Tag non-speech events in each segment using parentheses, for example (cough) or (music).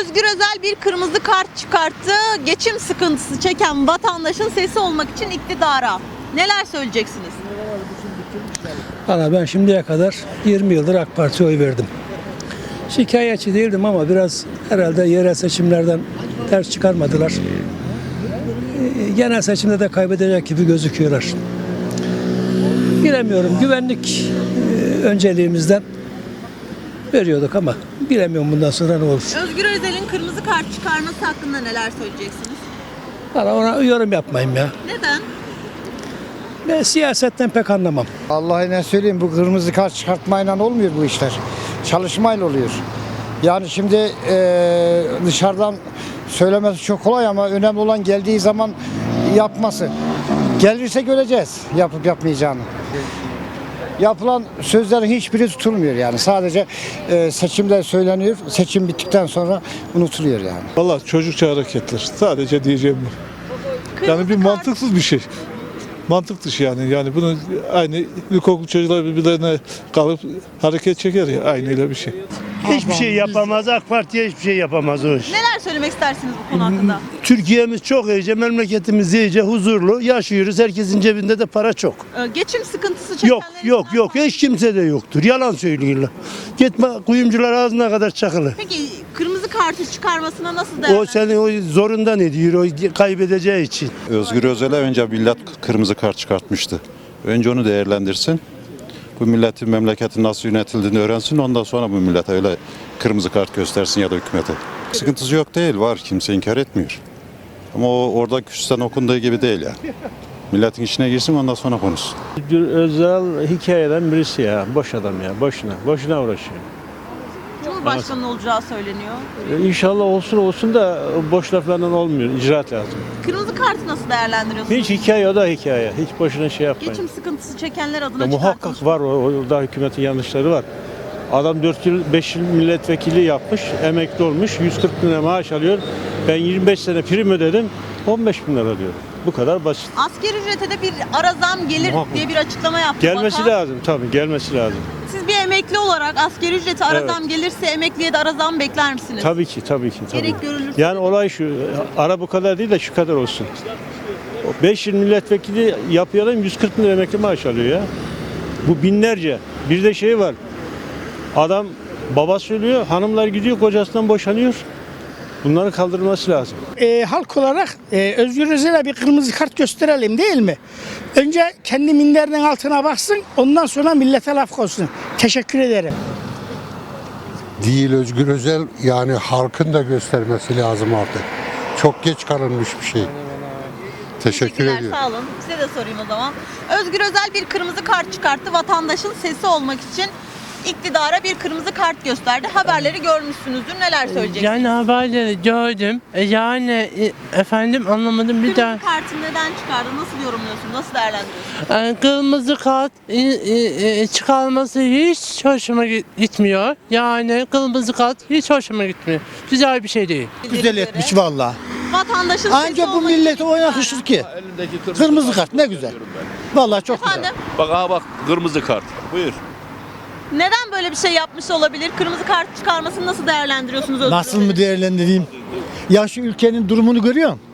Özgür Özel bir kırmızı kart çıkarttı. Geçim sıkıntısı çeken vatandaşın sesi olmak için iktidara. Neler söyleyeceksiniz? Valla ben şimdiye kadar 20 yıldır AK Parti'ye oy verdim. Şikayetçi değildim ama biraz herhalde yerel seçimlerden ters çıkarmadılar. Ee, Genel seçimde de kaybedecek gibi gözüküyorlar. Bilemiyorum güvenlik e, önceliğimizden veriyorduk ama bilemiyorum bundan sonra ne olur. Özgür Özel'in kırmızı kart çıkarması hakkında neler söyleyeceksiniz? Valla ona yorum yapmayayım ya. Neden? Ben siyasetten pek anlamam. Vallahi ne söyleyeyim bu kırmızı kart çıkartmayla olmuyor bu işler. Çalışmayla oluyor. Yani şimdi eee, dışarıdan söylemesi çok kolay ama önemli olan geldiği zaman yapması. Gelirse göreceğiz yapıp yapmayacağını. Yapılan sözlerin hiçbiri tutulmuyor yani. Sadece eee, seçimde söyleniyor. Seçim bittikten sonra unutuluyor yani. Valla çocukça hareketler. Sadece diyeceğim bu. Yani bir mantıksız bir şey. Mantık dışı yani. Yani bunu aynı ilkokul çocuklar birbirlerine kalıp hareket çeker ya. Aynı öyle bir şey. Hiçbir şey yapamaz. AK Parti'ye hiçbir şey yapamaz o iş. Neler söylemek istersiniz bu konu hakkında? Türkiye'miz çok iyice, memleketimiz iyice huzurlu. Yaşıyoruz. Herkesin cebinde de para çok. Ee, Geçim sıkıntısı çekenler Yok, yok, yok. Hiç kimse de yoktur. Yalan söylüyorlar. Gitme kuyumcular ağzına kadar çakılı. Peki kırmızı kartı çıkarmasına nasıl O değerlendiriyorsunuz? seni o zorundan ediyor, o kaybedeceği için. Özgür Özel'e önce millet kırmızı kart çıkartmıştı. Önce onu değerlendirsin. Bu milletin memleketin nasıl yönetildiğini öğrensin. Ondan sonra bu millete öyle kırmızı kart göstersin ya da hükümete. Sıkıntısı yok değil var. Kimse inkar etmiyor. Ama o orada küsten okunduğu gibi değil yani. Milletin içine girsin ondan sonra konuşsun. Özel hikayeden birisi ya. Boş adam ya. Boşuna. Boşuna uğraşıyor. Cumhurbaşkanı olacağı söyleniyor. E, İnşallah olsun olsun da boş laflardan olmuyor. İcraat lazım. Kırmızı kartı nasıl değerlendiriyorsunuz? Hiç hikaye o da hikaye. Hiç boşuna şey yapmayın. Geçim sıkıntısı çekenler adına Ya muhakkak var. O, orada hükümetin yanlışları var. Adam 4 yıl 5 yıl milletvekili yapmış. Emekli olmuş. 140 bin lira maaş alıyor. Ben 25 sene prim ödedim. 15 bin lira alıyorum. Bu kadar basit. Asgari ücrete de bir ara zam gelir Muhakkak. diye bir açıklama yaptı. Gelmesi bakan. lazım tabii. Gelmesi lazım. Emekli olarak asgari ücrete ara Evet. zam gelirse emekliye de ara zam bekler misiniz? Tabii ki, tabii ki. Tabii. Gerek görülürse. Yani olay şu, ara bu kadar değil de şu kadar olsun. 5 yıl milletvekili yapıyor adam 140 bin lira emekli maaş alıyor ya. Bu binlerce. Bir de şey var. Adam baba söylüyor, hanımlar gidiyor kocasından boşanıyor. Bunların kaldırılması lazım. e, halk olarak e, Özgür Özel'e bir kırmızı kart gösterelim değil mi? Önce kendi minderinin altına baksın ondan sonra millete laf koysun. Teşekkür ederim. değil Özgür Özel yani halkın da göstermesi lazım artık. Çok geç kalınmış bir şey. Teşekkür Teşekkürler, ediyorum. sağ olun. Size de sorayım o zaman. Özgür Özel bir kırmızı kart çıkarttı. Vatandaşın sesi olmak için iktidara bir kırmızı kart gösterdi. Haberleri görmüşsünüzdür. Neler söyleyeceksiniz? Yani haberleri gördüm. E, Yani e, efendim anlamadım bir daha. Kırmızı kartı neden çıkardı? Nasıl yorumluyorsun? Nasıl değerlendiriyorsun? Yani kırmızı kart e, e, e, çıkarması hiç hoşuma gi- gitmiyor. Yani kırmızı kart hiç hoşuma gitmiyor. Güzel bir şey değil. Güzel etmiş valla. Vatandaşın sesi Anca bu olmak millete için o iktidara. yakışır ki. Kırmızı kart ne güzel. Valla çok güzel. Efendim? Bak aha bak kırmızı kart. Buyur. Neden böyle bir şey yapmış olabilir? Kırmızı kart çıkarmasını nasıl değerlendiriyorsunuz Özgür Nasıl mı değerlendireyim? Ya şu ülkenin durumunu görüyor musun?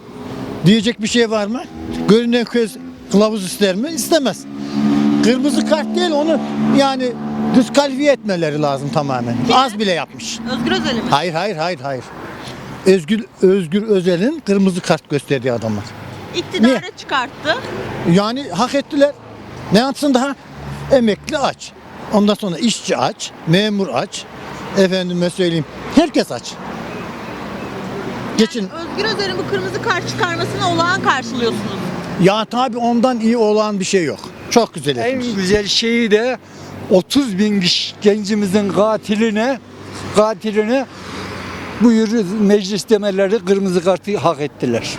Diyecek bir şey var mı? Görünen köz kılavuz ister mi? İstemez. Kırmızı kart değil onu yani diskalifiye etmeleri lazım tamamen. Az bile yapmış. Özgür Özel'i mi? Hayır hayır hayır hayır. Özgür Özgür Özel'in kırmızı kart gösterdiği adamlar. İktidara Niye? çıkarttı. Yani hak ettiler. Ne yapsın daha? Emekli aç. Ondan sonra işçi aç, memur aç. Efendime söyleyeyim. Herkes aç. Geçin. Özgür Özel'in bu kırmızı kart çıkarmasını olağan karşılıyorsunuz. Ya tabi ondan iyi olan bir şey yok. Çok güzel etmiş. En güzel şeyi de 30 bin kişi gencimizin katiline katiline buyur meclis demeleri kırmızı kartı hak ettiler.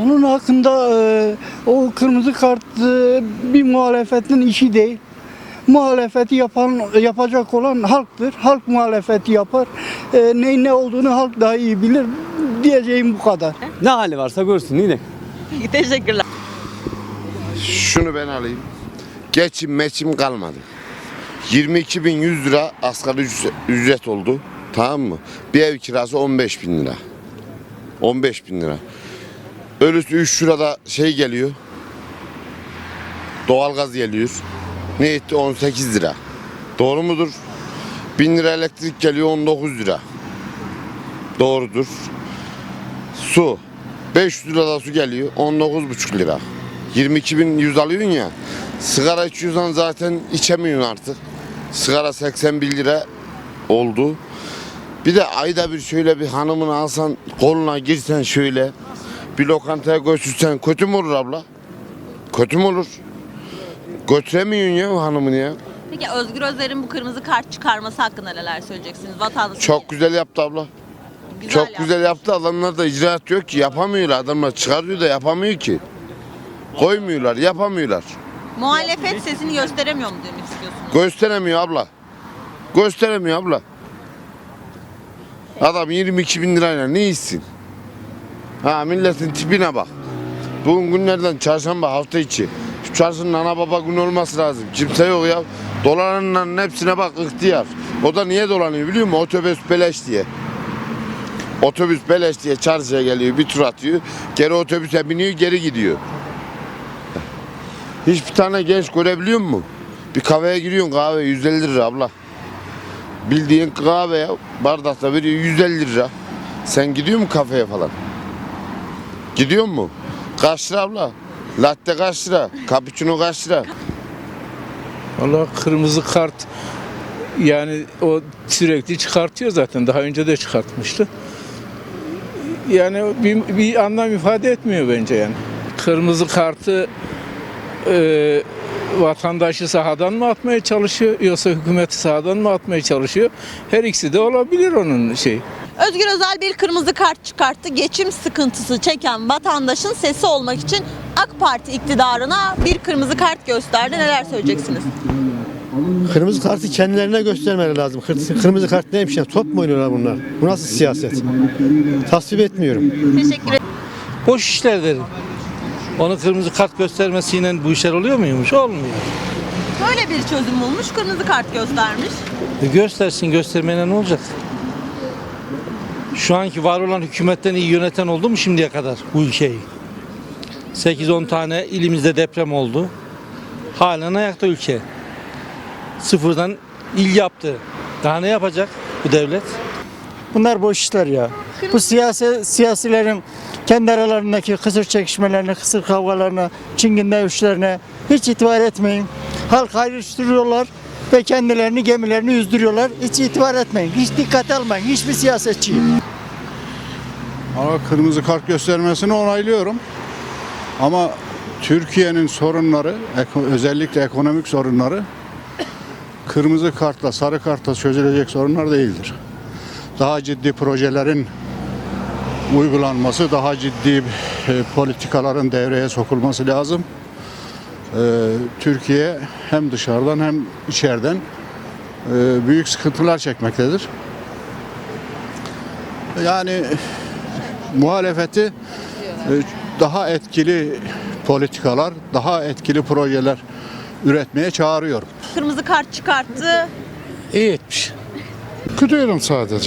Onun hakkında e, o kırmızı kart e, bir muhalefetin işi değil. Muhalefeti yapan yapacak olan halktır. Halk muhalefeti yapar. E, neyin ne olduğunu halk daha iyi bilir. Diyeceğim bu kadar. Ne hali varsa görsün yine. (laughs) Teşekkürler. Şunu ben alayım. Geçim meçim kalmadı. 22.100 lira asgari ücret- ücret oldu. Tamam mı? Bir ev kirası 15 bin lira. 15 bin lira. Ölüsü 3 lirada şey geliyor. Doğalgaz geliyor. Ne etti? 18 lira. Doğru mudur? 1000 lira elektrik geliyor 19 lira. Doğrudur. Su. 500 lirada su geliyor 19,5 lira. 22 bin yüz alıyorsun ya. Sigara içiyorsan zaten içemiyorsun artık. Sigara 81 lira oldu. Bir de ayda bir şöyle bir hanımını alsan koluna girsen şöyle bir lokantaya götürsen kötü mü olur abla? Kötü mü olur? Götüremiyorsun ya hanımını ya. Peki Özgür Özel'in bu kırmızı kart çıkarması hakkında neler söyleyeceksiniz? Vatandaş Çok güzel yaptı abla. güzel Çok yaptı. güzel yaptı. Adamlar da icraat yok ki. Yapamıyorlar. Adamlar çıkarıyor da yapamıyor ki. Koymuyorlar, yapamıyorlar. Muhalefet sesini gösteremiyor mu demek istiyorsunuz? Gösteremiyor abla. Gösteremiyor abla. Adam 22 bin lirayla ne içsin? Ha milletin tipine bak. Bugün günlerden çarşamba hafta içi. Şu çarşının ana baba günü olması lazım. Kimse yok ya. Dolananların hepsine bak ihtiyar. O da niye dolanıyor biliyor musun? Otobüs beleş diye. Otobüs beleş diye çarşıya geliyor bir tur atıyor. Geri otobüse biniyor geri gidiyor. Hiçbir tane genç görebiliyor musun? Bir kahveye giriyorsun kahve 150 lira abla. Bildiğin kahve bardakta veriyor 150 lira. Sen gidiyor mu kafeye falan? Gidiyor mu? Kaç lira abla? Latte kaç lira? Cappuccino kaç lira? Valla kırmızı kart yani o sürekli çıkartıyor zaten. Daha önce de çıkartmıştı. Yani bir, bir anlam ifade etmiyor bence yani. Kırmızı kartı e, vatandaşı sahadan mı atmaya çalışıyor yoksa hükümeti sahadan mı atmaya çalışıyor? Her ikisi de olabilir onun şey. Özgür Özel bir kırmızı kart çıkarttı. Geçim sıkıntısı çeken vatandaşın sesi olmak için AK Parti iktidarına bir kırmızı kart gösterdi. Neler söyleyeceksiniz? Kırmızı kartı kendilerine göstermeleri lazım. Kır- Kırmızı kart neymiş ya? Top mu oynuyorlar bunlar? Bu nasıl siyaset? Tasvip etmiyorum. Teşekkür ederim. Boş işler derim. Onu kırmızı kart göstermesiyle bu işler oluyor muymuş? Olmuyor. Böyle bir çözüm bulmuş. Kırmızı kart göstermiş. E göstersin göstermeyene ne olacak? Şu anki var olan hükümetten iyi yöneten oldu mu şimdiye kadar bu ülkeyi? 8-10 tane ilimizde deprem oldu. Halen ayakta ülke. Sıfırdan il yaptı. Daha ne yapacak bu devlet? Bunlar boş işler ya. Bu siyasi siyasilerin kendi aralarındaki kısır çekişmelerine, kısır kavgalarına, çingin dövüşlerine hiç itibar etmeyin. Halk ayrıştırıyorlar ve kendilerini gemilerini yüzdürüyorlar. Hiç itibar etmeyin. Hiç dikkat almayın. Hiçbir siyasetçiyi. Ama kırmızı kart göstermesini onaylıyorum. Ama Türkiye'nin sorunları, özellikle ekonomik sorunları kırmızı kartla, sarı kartla çözülecek sorunlar değildir. Daha ciddi projelerin uygulanması, daha ciddi e, politikaların devreye sokulması lazım. E, Türkiye hem dışarıdan hem içeriden e, büyük sıkıntılar çekmektedir. Yani muhalefeti daha etkili politikalar, daha etkili projeler üretmeye çağırıyorum. Kırmızı kart çıkarttı. İyi etmiş. Kırıyorum sadece.